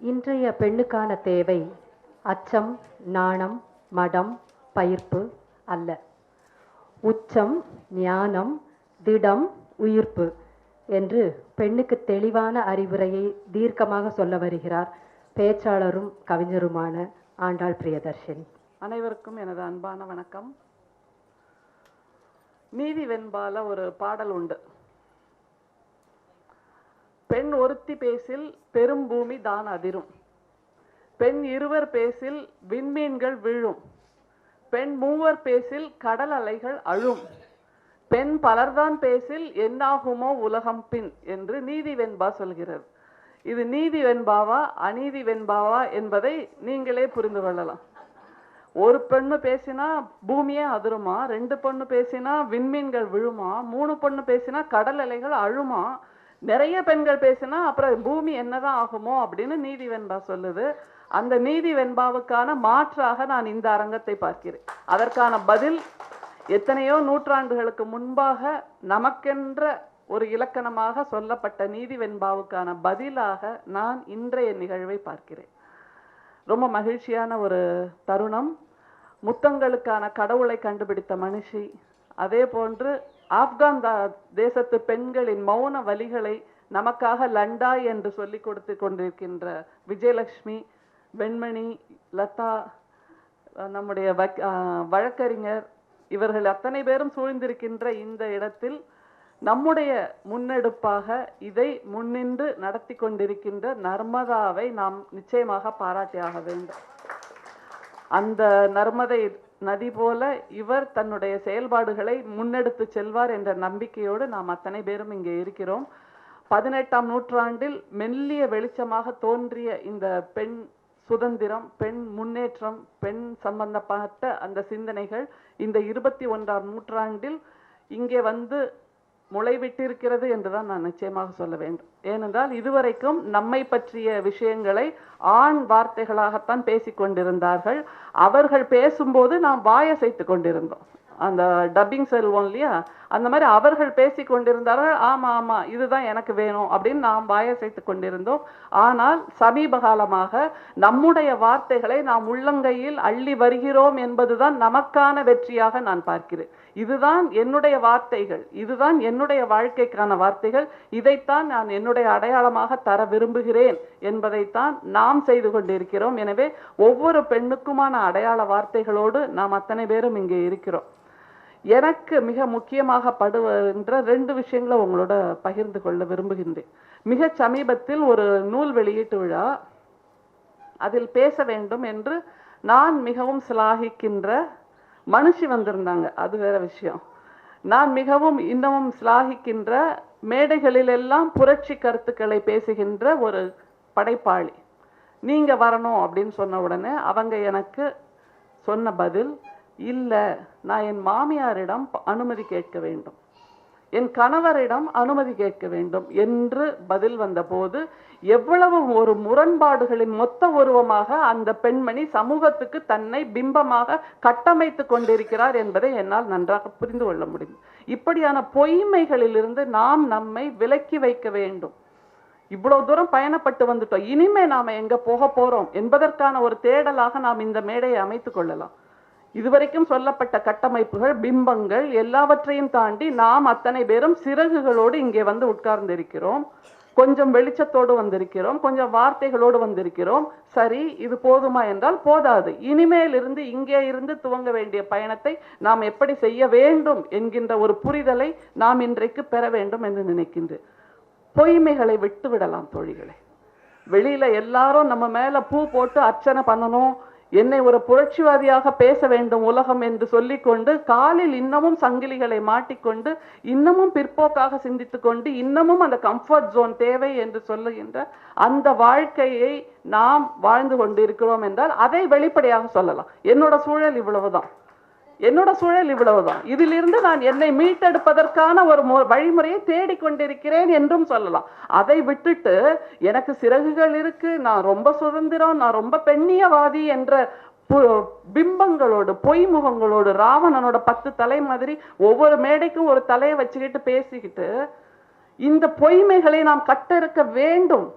இன்றைய பெண்ணுக்கான தேவை அச்சம் நாணம் மடம் பயிர்ப்பு அல்ல. உச்சம் ஞானம் திடம் உயிர்ப்பு என்று பெண்ணுக்கு தெளிவான அறிவுரையை தீர்க்கமாக சொல்ல வருகிறார் பேச்சாளரும் கவிஞருமான ஆண்டாள் பிரியதர்ஷினி. அனைவருக்கும் எனது அன்பான வணக்கம். நீதி வெண்பால ஒரு பாடல் உண்டு. பெண் ஒருத்தி பேசில் பெரும் பூமி தான் அதிரும். பெண் இருவர் பேசில் விண்மீன்கள் விழும். பெண் மூவர் பேசில் கடல் அலைகள் அழும். பெண் பலர்தான் பேசில் என்னாகுமோ உலகம் பின் என்று நீதி வெண்பா சொல்கிறது. இது நீதி வெண்பாவா அநீதி வெண்பாவா என்பதை நீங்களே புரிந்து கொள்ளலாம். ஒரு பெண்ணு பேசினா பூமியே அதிருமா? ரெண்டு பொண்ணு பேசினா விண்மீன்கள் விழுமா? மூணு பொண்ணு பேசினா கடல் அலைகள் அழுமா? நிறைய பெண்கள் பேசினா அப்புறம் பூமி என்னதான் ஆகுமோ அப்படின்னு நீதி வெண்பா சொல்லுது. அந்த நீதி வெண்பாவுக்கான மாற்றாக நான் இந்த அரங்கத்தை பார்க்கிறேன். அதற்கான பதில் எத்தனையோ நூற்றாண்டுகளுக்கு முன்பாக நமக்கென்ற ஒரு இலக்கணமாக சொல்லப்பட்ட நீதி வெண்பாவுக்கான பதிலாக நான் இன்றைய நிகழ்வை பார்க்கிறேன். ரொம்ப மகிழ்ச்சியான ஒரு தருணம். முத்தங்களுக்கான கடவுளை கண்டுபிடித்த மனுஷி. அதே போன்று ஆப்கான் தா- தேசத்து பெண்களின் மௌன வலிகளை நமக்காக லண்டா என்று சொல்லிக் கொடுத்து கொண்டிருக்கின்ற விஜயலட்சுமி வெண்மணி லதா நம்முடைய வழக்கறிஞர் இவர்கள் அத்தனை பேரும் சூழ்ந்திருக்கின்ற இந்த இடத்தில் நம்முடைய முன்னெடுப்பாக இதை முன்னின்று நடத்தி கொண்டிருக்கின்ற நர்மதாவை நாம் நிச்சயமாக பாராட்டியாக வேண்டும். அந்த நர்மதை நதி போல இவர் தன்னுடைய செயல்பாடுகளை முன்னெடுத்து செல்வார் என்ற நம்பிக்கையோடு நாம் அத்தனை பேரும் இங்கே இருக்கிறோம். பதினெட்டாம் நூற்றாண்டில் மெல்லிய வெளிச்சமாக தோன்றிய இந்த பெண் சுதந்திரம் பெண் முன்னேற்றம் பெண் சம்பந்தப்பட்ட அந்த சிந்தனைகள் இந்த இருபத்தி ஒன்றாம் நூற்றாண்டில் இங்கே வந்து முளைவிட்டிருக்கிறது என்றுதான் நான் நிச்சயமாக சொல்ல வேண்டும். ஏனென்றால் இதுவரைக்கும் நம்மை பற்றிய விஷயங்களை ஆண் வார்த்தைகளாகத்தான் பேசிக் கொண்டிருந்தார்கள். அவர்கள் பேசும்போது நாம் வாயசைத்து கொண்டிருந்தோம். அந்த டப்பிங் செல்வோம் இல்லையா அந்த மாதிரி அவர்கள் பேசி கொண்டிருந்தார்கள் ஆமா ஆமாம் இதுதான் எனக்கு வேணும் அப்படின்னு நாம் வாயசைத்து கொண்டிருந்தோம். ஆனால் சமீப காலமாக நம்முடைய வார்த்தைகளை நாம் உள்ளங்கையில் அள்ளி வருகிறோம் என்பதுதான் நமக்கான வெற்றியாக நான் பார்க்கிறேன். இதுதான் என்னுடைய வார்த்தைகள். இதுதான் என்னுடைய வாழ்க்கைக்கான வார்த்தைகள். இதைத்தான் நான் என்னுடைய அடையாளமாக தர விரும்புகிறேன் என்பதைத்தான் நாம் செய்து கொண்டிருக்கிறோம். எனவே ஒவ்வொரு பெண்ணுக்குமான அடையாள வார்த்தைகளோடு நாம் அத்தனை பேரும் இங்கே இருக்கிறோம். எனக்கு மிக முக்கியமாக படுகின்ற ரெண்டு விஷயங்களை உங்களோட பகிர்ந்து கொள்ள விரும்புகின்றேன். மிக சமீபத்தில் ஒரு நூல் வெளியீட்டு விழா. அதில் பேச வேண்டும் என்று நான் மிகவும் சிலாகிக்கின்ற மனுஷி வந்திருந்தாங்க. அது வேற விஷயம். நான் மிகவும் இன்னமும் சிலாகிக்கின்ற மேடைகளிலெல்லாம் புரட்சி கருத்துக்களை பேசுகின்ற ஒரு படைப்பாளி. நீங்க வரணும் அப்படின்னு சொன்ன உடனே அவங்க எனக்கு சொன்ன பதில் இல்லை நான் என் மாமியாரிடம் அனுமதி கேட்க வேண்டும். என் கணவரிடம் அனுமதி கேட்க வேண்டும் என்று பதில் வந்தபோது எவ்வளவு ஒரு முரண்பாடுகளின் மொத்த உருவமாக அந்த பெண்மணி சமூகத்துக்கு தன்னை பிம்பமாக கட்டமைத்து கொண்டிருக்கிறார் என்பதை என்னால் நன்றாக புரிந்து கொள்ள முடியும் இப்படியான பொய்மைகளிலிருந்து நாம் நம்மை விலக்கி வைக்க வேண்டும். இவ்வளவு தூரம் பயணப்பட்டு வந்துட்டோம். இனிமே நாம எங்க போக போறோம் என்பதற்கான ஒரு தேடலாக நாம் இந்த மேடையை அமைத்துக் கொள்ளலாம். இதுவரைக்கும் சொல்லப்பட்ட கட்டமைப்புகள் பிம்பங்கள் எல்லாவற்றையும் தாண்டி நாம் அத்தனை பேரும் சிறகுகளோடு இங்கே வந்து உட்கார்ந்திருக்கிறோம். கொஞ்சம் வெளிச்சத்தோடு வந்திருக்கிறோம் கொஞ்சம் வார்த்தைகளோடு வந்திருக்கிறோம். சரி இது போதுமா என்றால் போதாது. இனிமேல் இருந்து இங்கே இருந்து துவங்க வேண்டிய பயணத்தை நாம் எப்படி செய்ய வேண்டும் என்கின்ற ஒரு புரிதலை நாம் இன்றைக்கு பெற வேண்டும் என்று நினைக்கின்றேன் பொய்மைகளை விட்டு விடலாம் தோழிகளை. வெளியில எல்லாரும் நம்ம மேல பூ போட்டு அர்ச்சனை பண்ணணும். என்னை ஒரு புரட்சிவாதியாக பேச வேண்டும் உலகம் என்று சொல்லிக்கொண்டு காலில் இன்னமும் சங்கிலிகளை மாட்டிக்கொண்டு இன்னமும் பிற்போக்காக சிந்தித்து கொண்டு இன்னமும் அந்த கம்ஃபர்ட் ஜோன் தேவை என்று சொல்லுகின்ற அந்த வாழ்க்கையை நாம் வாழ்ந்து கொண்டு இருக்கிறோம் என்றால் அதை வெளிப்படையாக சொல்லலாம். என்னோட சூழல் இவ்வளவுதான். என்னோட சூழல் இவ்வளவுதான். இதிலிருந்து நான் என்னை மீட்டெடுப்பதற்கான ஒரு வழிமுறையை தேடிக்கொண்டிருக்கிறேன் என்றும் சொல்லலாம். அதை விட்டுட்டு எனக்கு சிறகுகள் இருக்கு நான் ரொம்ப சுதந்திரம் நான் ரொம்ப பெண்ணியவாதி என்ற பு- பிம்பங்களோடு பொய் முகங்களோடு ராவணனோட பத்து தலை மாதிரி ஒவ்வொரு மேடைக்கும் ஒரு தலையை வச்சுக்கிட்டு பேசிக்கிட்டு இந்த பொய்மைகளை நாம் கட்டறுக்க வேண்டும்.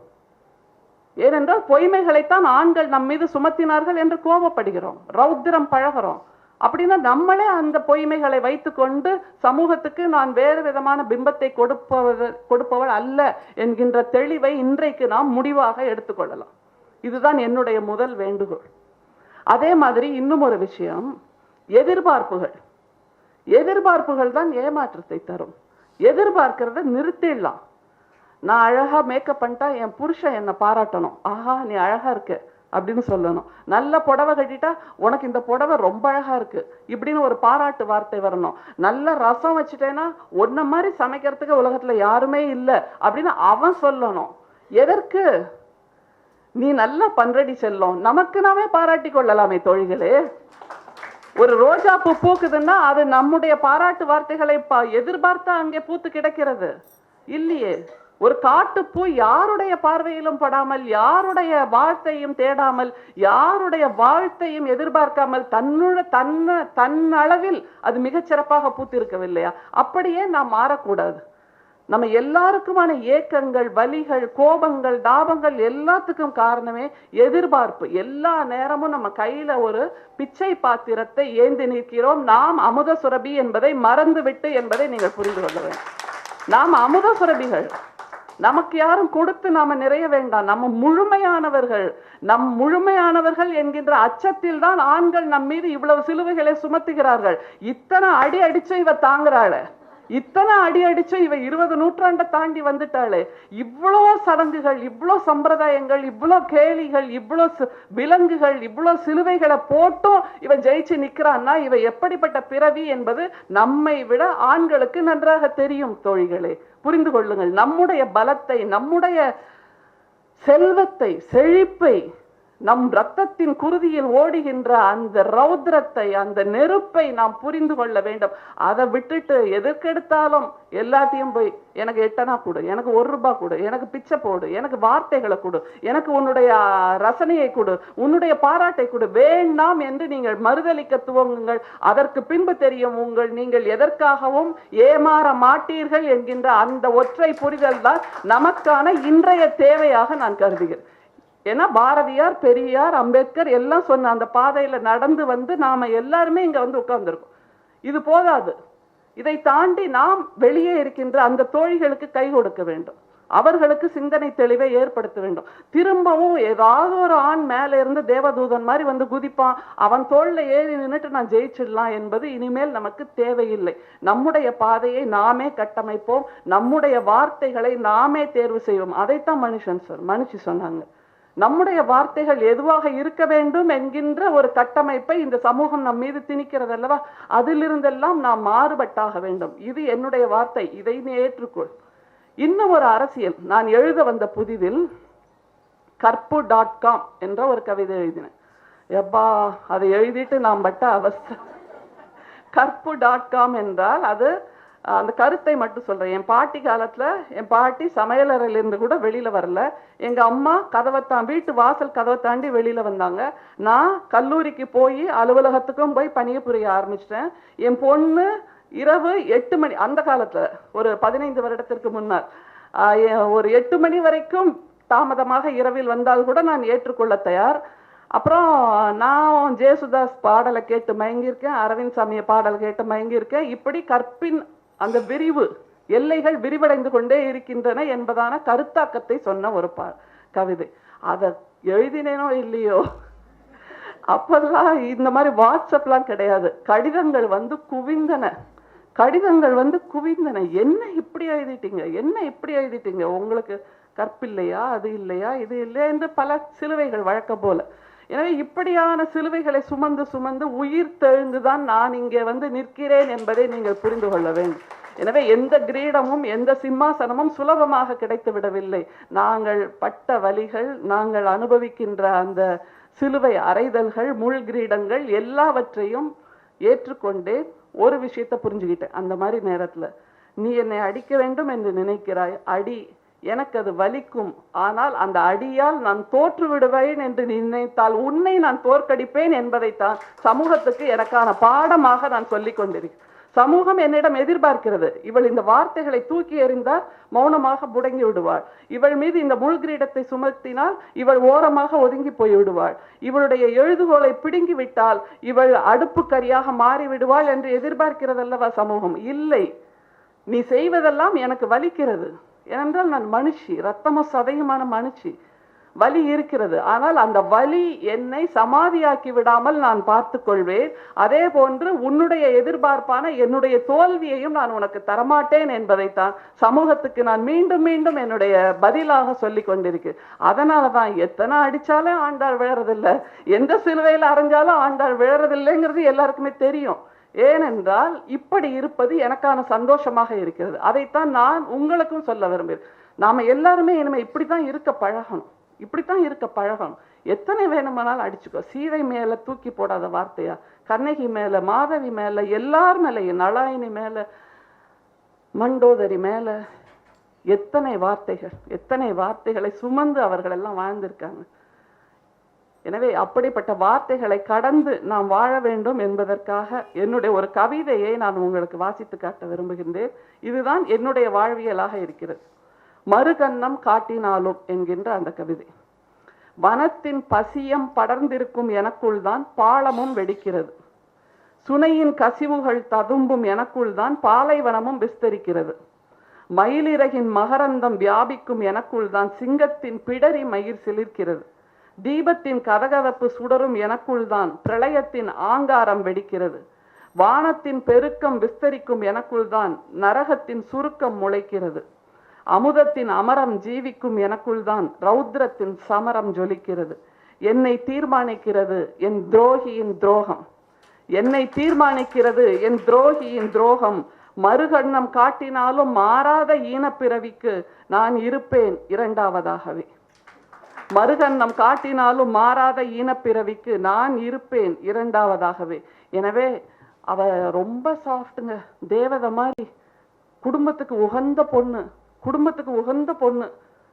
ஏனென்றால் பொய்மைகளைத்தான் ஆண்கள் நம் மீது சுமத்தினார்கள் என்று கோபப்படுகிறோம். ரௌத்திரம் பழகிறோம். அப்படின்னா நம்மளே அந்த பொய்மைகளை வைத்துக்கொண்டு சமூகத்துக்கு நான் வேறு விதமான பிம்பத்தை கொடுப்பவர் கொடுப்பவள் அல்ல என்கின்ற தெளிவை இன்றைக்கு நாம் முடிவாக எடுத்துக்கொள்ளலாம். இதுதான் என்னுடைய முதல் வேண்டுகோள். அதே மாதிரி இன்னும் ஒரு விஷயம். எதிர்பார்ப்புகள். எதிர்பார்ப்புகள் தான் ஏமாற்றத்தை தரும். எதிர்பார்க்கிறத நிறுத்திடலாம். நான் அழகா மேக்கப் பண்ணிட்டா என் புருஷன் என்னை பாராட்டணும். ஆஹா நீ அழகா இருக்க. அப்படின்னு சொல்லணும். நல்ல புடவை கட்டிட்டா உனக்கு இந்த புடவை ரொம்ப அழகா இருக்கு. இப்படின்னு ஒரு பாராட்டு வார்த்தை வரணும். நல்ல ரசம் வச்சுட்டேன்னா ஒன்ன மாதிரி சமைக்கிறதுக்கு உலகத்துல யாருமே இல்லை அப்படின்னு அவன் சொல்லணும். எதற்கு? நீ நல்லா பண்றடி செல்லும். நமக்கு நாமே பாராட்டி கொள்ளலாமே தோழிகளே. ஒரு ரோஜா பூ பூக்குதுன்னா அது நம்முடைய பாராட்டு வார்த்தைகளை பா- எதிர்பார்த்தா அங்கே பூத்து கிடக்கிறது. இல்லையே. ஒரு காட்டுப்பூ யாருடைய பார்வையிலும் படாமல் யாருடைய வாழ்த்தையும் தேடாமல் யாருடைய வாழ்த்தையும் எதிர்பார்க்காமல் தன்னுட தன்ன தன் அளவில் அது மிகச் சிறப்பாக பூத்திருக்கவில்லையா? அப்படியே நாம் மாறக்கூடாது. நம்ம எல்லாருக்குமான ஏக்கங்கள் வலிகள் கோபங்கள் தாபங்கள் எல்லாத்துக்கும் காரணமே எதிர்பார்ப்பு. எல்லா நேரமும் நம்ம கையில ஒரு பிச்சை பாத்திரத்தை ஏந்தி நிற்கிறோம். நாம் அமுத சுரபி என்பதை மறந்துவிட்டு என்பதை நீங்கள் புரிந்து கொள்ள வேண்டும். நாம் அமுத சுரபிகள். நமக்கு யாரும் கொடுத்து நாம நிறைய வேண்டாம். நம்ம முழுமையானவர்கள் நம் முழுமையானவர்கள் என்கின்ற அச்சத்தில் தான் ஆண்கள் நம் மீது இவ்வளவு சிலுவைகளை சுமத்துகிறார்கள். இத்தனை அடி அடிச்சு இவ தாங்குறாள். இத்தனை அடி அடிச்சு இவ இருபது நூற்றாண்டை தாண்டி வந்துட்டாளே. இவ்வளோ சடங்குகள் இவ்வளோ சம்பிரதாயங்கள் இவ்வளோ கேலிகள் இவ்வளோ விலங்குகள் இவ்வளோ சிலுவைகளை போட்டும் இவன் ஜெயிச்சு நிற்கிறான்னா இவ எப்படிப்பட்ட பிறவி என்பது நம்மை விட ஆண்களுக்கு நன்றாக தெரியும் தோழிகளே. புரிந்து கொள்ளுங்கள். நம்முடைய பலத்தை நம்முடைய செல்வத்தை செழிப்பை நம் ரத்தத்தின் குருதியில் ஓடுகின்ற அந்த ரௌத்ரத்தை அந்த நெருப்பை நாம் புரிந்து கொள்ள வேண்டும். அதை விட்டுட்டு எதற்கெடுத்தாலும் எல்லாத்தையும் போய் எனக்கு எட்டனா கொடு எனக்கு ஒரு ரூபாய் கொடு எனக்கு பிச்சை போடு எனக்கு வார்த்தைகளை கொடு எனக்கு உன்னுடைய ரசனையை கொடு உன்னுடைய பாராட்டை கொடு. வேண்டாம் என்று நீங்கள் மறுதலிக்க துவங்குங்கள். அதற்கு பின்பு தெரியும் உங்கள் நீங்கள் எதற்காகவும் ஏமாற மாட்டீர்கள் என்கின்ற அந்த ஒற்றை புரிதல் தான் நமக்கான இன்றைய தேவையாக நான் கருதுகிறேன். ஏன்னா பாரதியார் பெரியார் அம்பேத்கர் எல்லாம் சொன்ன அந்த பாதையில நடந்து வந்து நாம எல்லாருமே இங்க வந்து உட்கார்ந்துருக்கோம். இது போதாது. இதை தாண்டி நாம் வெளியே இருக்கின்ற அந்த தோழிகளுக்கு கை கொடுக்க வேண்டும். அவர்களுக்கு சிந்தனை தெளிவை ஏற்படுத்த வேண்டும். திரும்பவும் ஏதாவது ஒரு ஆண் மேலே இருந்து தேவதூதன் மாதிரி வந்து குதிப்பான். அவன் தோல்ல ஏறி நின்னுட்டு நான் ஜெயிச்சிடலாம் என்பது இனிமேல் நமக்கு தேவையில்லை. நம்முடைய பாதையை நாமே கட்டமைப்போம். நம்முடைய வார்த்தைகளை நாமே தேர்வு செய்வோம். அதைத்தான் மனுஷன் சார் மனுஷி சொன்னாங்க. நம்முடைய வார்த்தைகள் எதுவாக இருக்க வேண்டும் என்கின்ற ஒரு கட்டமைப்பை இந்த சமூகம் நம் மீது திணிக்கிறது அல்லவா? அதிலிருந்தெல்லாம் நாம் மாறுபட்டாக வேண்டும். இது என்னுடைய வார்த்தை. இதை நீ ஏற்றுக்கொள். இன்னும் ஒரு அரசியல். நான் எழுத வந்த புதிதில் கற்பு டாட் காம் என்ற ஒரு கவிதை எழுதினேன். எப்பா அதை எழுதிட்டு நாம் பட்ட அவஸ்தை கற்பு டாட் காம் என்றால் அது அந்த கருத்தை மட்டும் சொல்கிறேன் என் பாட்டி காலத்தில் என் பாட்டி சமையலறையிலேருந்து கூட வெளியில் வரல. எங்கள் அம்மா கதவை தான் வீட்டு வாசல் கதவை தாண்டி வெளியில் வந்தாங்க. நான் கல்லூரிக்கு போய் அலுவலகத்துக்கும் போய் பணிபுரிய ஆரம்பிச்சிட்டேன். என் பொண்ணு இரவு எட்டு மணி அந்த காலத்தில் ஒரு பதினைந்து வருடத்திற்கு முன்னால் ஒரு எட்டு மணி வரைக்கும் தாமதமாக இரவில் வந்தால் கூட நான் ஏற்றுக்கொள்ள தயார். அப்புறம் நான் ஜேசுதாஸ் பாடலை கேட்டு மயங்கியிருக்கேன். அரவிந்த் சாமியை பாடல் கேட்டு மயங்கியிருக்கேன். இப்படி கற்பின் அந்த விரிவு எல்லைகள் விரிவடைந்து கொண்டே இருக்கின்றன என்பதான கருத்தாக்கத்தை சொன்ன ஒரு பா கவிதை. அதை எழுதினேனோ இல்லையோ? அப்பெல்லாம் இந்த மாதிரி வாட்ஸ்அப்லாம் கிடையாது. கடிதங்கள் வந்து குவிந்தன. கடிதங்கள் வந்து குவிந்தன. என்ன இப்படி எழுதிட்டீங்க? என்ன இப்படி எழுதிட்டீங்க? உங்களுக்கு கற்பில்லையா? அது இல்லையா? இது இல்லையா? என்று பல சிலுவைகள் வழக்கம் போல. எனவே இப்படியான சிலுவைகளை சுமந்து சுமந்து உயிர் தெழுந்துதான் நான் இங்கே வந்து நிற்கிறேன் என்பதை நீங்கள் புரிந்து கொள்ள வேண்டும். எனவே எந்த கிரீடமும் எந்த சிம்மாசனமும் சுலபமாக கிடைத்து விடவில்லை. நாங்கள் பட்ட வழிகள் நாங்கள் அனுபவிக்கின்ற அந்த சிலுவை அறைதல்கள் முள் கிரீடங்கள் எல்லாவற்றையும் ஏற்றுக்கொண்டே ஒரு விஷயத்தை புரிஞ்சுக்கிட்டேன். அந்த மாதிரி நேரத்தில் நீ என்னை அடிக்க வேண்டும் என்று நினைக்கிறாய்? அடி எனக்கு அது வலிக்கும். ஆனால் அந்த அடியால் நான் தோற்று விடுவேன் என்று நினைத்தால் உன்னை நான் தோற்கடிப்பேன் என்பதைத்தான் சமூகத்துக்கு எனக்கான பாடமாக நான் சொல்லிக் கொண்டிருக்கேன் சமூகம் என்னிடம் எதிர்பார்க்கிறது. இவள் இந்த வார்த்தைகளை தூக்கி எறிந்தால் மௌனமாக முடங்கி விடுவாள். இவள் மீது இந்த முழுகிரீடத்தை சுமத்தினால் இவள் ஓரமாக ஒதுங்கி போய் விடுவாள். இவளுடைய எழுதுகோலை பிடுங்கி விட்டால் இவள் அடுப்பு கரியாக மாறிவிடுவாள் என்று எதிர்பார்க்கிறதல்லவா சமூகம்? இல்லை. நீ செய்வதெல்லாம் எனக்கு வலிக்கிறது. ஏனென்றால் நான் மனுஷி ரத்தமும் சதையுமான மனுஷி. வலி இருக்கிறது. ஆனால் அந்த வலி என்னை சமாதியாக்கி விடாமல் நான் பார்த்து கொள்வேன். அதே போன்று உன்னுடைய எதிர்பார்ப்பான என்னுடைய தோல்வியையும் நான் உனக்கு தரமாட்டேன் என்பதைத்தான் சமூகத்துக்கு நான் மீண்டும் மீண்டும் என்னுடைய பதிலாக சொல்லி கொண்டிருக்கிறேன் அதனால தான் எத்தனை அடிச்சாலும் ஆண்டாள் விழறதில்லை. எந்த சிலுவையில் அரைஞ்சாலும் ஆண்டாள் விழறதில்லைங்கிறது எல்லாருக்குமே தெரியும். ஏனென்றால் இப்படி இருப்பது எனக்கான சந்தோஷமாக இருக்கிறது. அதைத்தான் நான் உங்களுக்கும் சொல்ல விரும்புகிறேன். நாம எல்லாருமே இனிமேல் இப்படி தான் இருக்க பழகணும். இப்படித்தான் இருக்க பழகணும். எத்தனை வேணுமானாலும் அடிச்சுக்கோ. சீதை மேலே தூக்கி போடாத வார்த்தையா? கண்ணகி மேலே மாதவி மேலே எல்லார் மேலேயும் நலாயினி மேலே மண்டோதரி மேலே எத்தனை வார்த்தைகள் எத்தனை வார்த்தைகளை சுமந்து அவர்கள் எல்லாம் வாழ்ந்திருக்காங்க. எனவே அப்படிப்பட்ட வார்த்தைகளை கடந்து நாம் வாழ வேண்டும் என்பதற்காக என்னுடைய ஒரு கவிதையை நான் உங்களுக்கு வாசித்து காட்ட விரும்புகின்றேன். இதுதான் என்னுடைய வாழ்வியலாக இருக்கிறது. மறுகண்ணம் காட்டினாலும் என்கின்ற அந்த கவிதை. வனத்தின் பசியம் படர்ந்திருக்கும் எனக்குள் தான் பாலமும் வெடிக்கிறது. சுனையின் கசிவுகள் ததும்பும் எனக்குள் தான் பாலைவனமும் விஸ்தரிக்கிறது. மயிலிறகின் மகரந்தம் வியாபிக்கும் எனக்குள் தான் சிங்கத்தின் பிடரி மயிர் சிலிர்க்கிறது. தீபத்தின் கதகதப்பு சுடரும் எனக்குள்தான் பிரளயத்தின் ஆங்காரம் வெடிக்கிறது. வானத்தின் பெருக்கம் விஸ்தரிக்கும் எனக்குள் தான் நரகத்தின் சுருக்கம் முளைக்கிறது. அமுதத்தின் அமரம் ஜீவிக்கும் எனக்குள் தான் ரௌத்ரத்தின் சமரம் ஜொலிக்கிறது. என்னை தீர்மானிக்கிறது என் துரோகியின் துரோகம். என்னை தீர்மானிக்கிறது என் துரோகியின் துரோகம். மறுகண்ணம் காட்டினாலும் மாறாத ஈனப்பிறவிக்கு நான் இருப்பேன் இரண்டாவதாகவே. மறுகண்ணம் காட்டினாலும் மாறாத ஈனப்பிறவிக்கு நான் இருப்பேன். இரண்டாவதாகவே. எனவே அவ ரொம்ப சாஃப்ட்டுங்க தேவதை மாதிரி. குடும்பத்துக்கு உகந்த பொண்ணு. குடும்பத்துக்கு உகந்த பொண்ணு.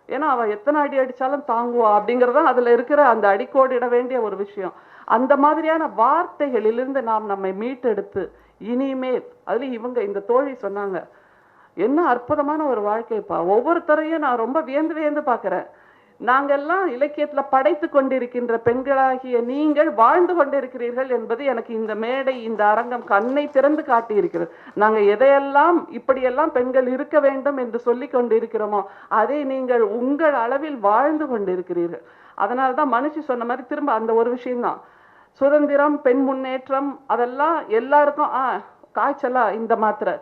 ஏன்னா அவ எத்தனை அடி அடிச்சாலும் தாங்குவா அப்படிங்கறது அதுல இருக்கிற அந்த அடிக்கோடிட வேண்டிய ஒரு விஷயம். அந்த மாதிரியான வார்த்தைகளிலிருந்து நாம் நம்மை மீட்டெடுத்து இனிமேல் அதுல இவங்க இந்த தோழி சொன்னாங்க என்ன அற்புதமான ஒரு வாழ்க்கைப்பா. ஒவ்வொருத்தரையும் நான் ரொம்ப வியந்து வியந்து பார்க்குறேன். நாங்கெல்லாம் இலக்கியத்தில் படைத்து கொண்டிருக்கின்ற பெண்களாகிய நீங்கள் வாழ்ந்து கொண்டிருக்கிறீர்கள் என்பது எனக்கு இந்த மேடை இந்த அரங்கம் கண்ணை திறந்து காட்டியிருக்கிறது. நாங்கள் எதையெல்லாம் இப்படியெல்லாம் பெண்கள் இருக்க வேண்டும் என்று சொல்லி கொண்டிருக்கிறோமோ அதை நீங்கள் உங்கள் அளவில் வாழ்ந்து கொண்டிருக்கிறீர்கள். அதனால தான் மனுஷி சொன்ன மாதிரி திரும்ப அந்த ஒரு விஷயம்தான். சுதந்திரம் பெண் முன்னேற்றம் அதெல்லாம் எல்லாருக்கும் ஆ காய்ச்சலா? இந்த மாத்திரை.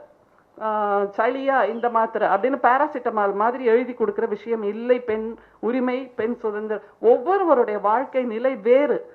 சளியா இந்த மாத்திரை அப்படின்னு பாராசிட்டமால் மாதிரி எழுதி கொடுக்கிற விஷயம் இல்லை பெண் உரிமை பெண் சுதந்திரம். ஒவ்வொருவருடைய வாழ்க்கை நிலை வேறு.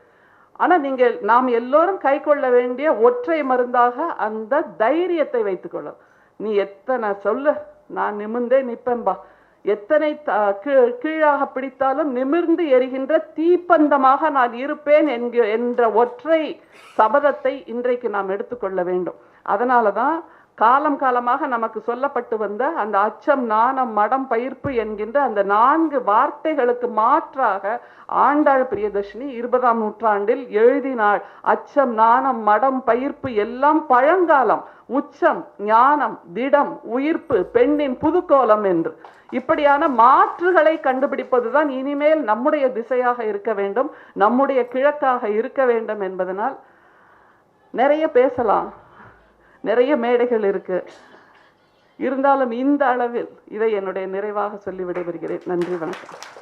ஆனா நீங்கள் நாம் எல்லோரும் கை கொள்ள வேண்டிய ஒற்றை மருந்தாக அந்த தைரியத்தை வைத்துக்கொள்ளும். நீ எத்தனை சொல்லு நான் நிமிர்ந்தே நிற்பேன்பா எத்தனை த- கீழாக பிடித்தாலும் நிமிர்ந்து எரிகின்ற தீப்பந்தமாக நான் இருப்பேன் என்கிற என்ற ஒற்றை சபதத்தை இன்றைக்கு நாம் எடுத்துக்கொள்ள வேண்டும். அதனாலதான் காலம் காலமாக நமக்கு சொல்லப்பட்டு வந்த அந்த அச்சம் நாணம் மடம் பயிர்ப்பு என்கின்ற அந்த நான்கு வார்த்தைகளுக்கு மாற்றாக ஆண்டாள் பிரியதர்ஷினி இருபதாம் நூற்றாண்டில் எழுதினாள். அச்சம் நாணம் மடம் பயிர்ப்பு எல்லாம் பழங்காலம். உச்சம் ஞானம் திடம் உயிர்ப்பு பெண்ணின் புதுக்கோலம் என்று. இப்படியான மாற்றுகளை கண்டுபிடிப்பதுதான் இனிமேல் நம்முடைய திசையாக இருக்க வேண்டும் நம்முடைய கிழக்காக இருக்க வேண்டும் என்பதனால் நிறைய பேசலாம். நிறைய மேடைகள் இருக்கு. இருந்தாலும் இந்த அளவில் இதை என்னுடைய நிறைவாக சொல்லி விடைபெறுகிறேன். நன்றி வணக்கம்.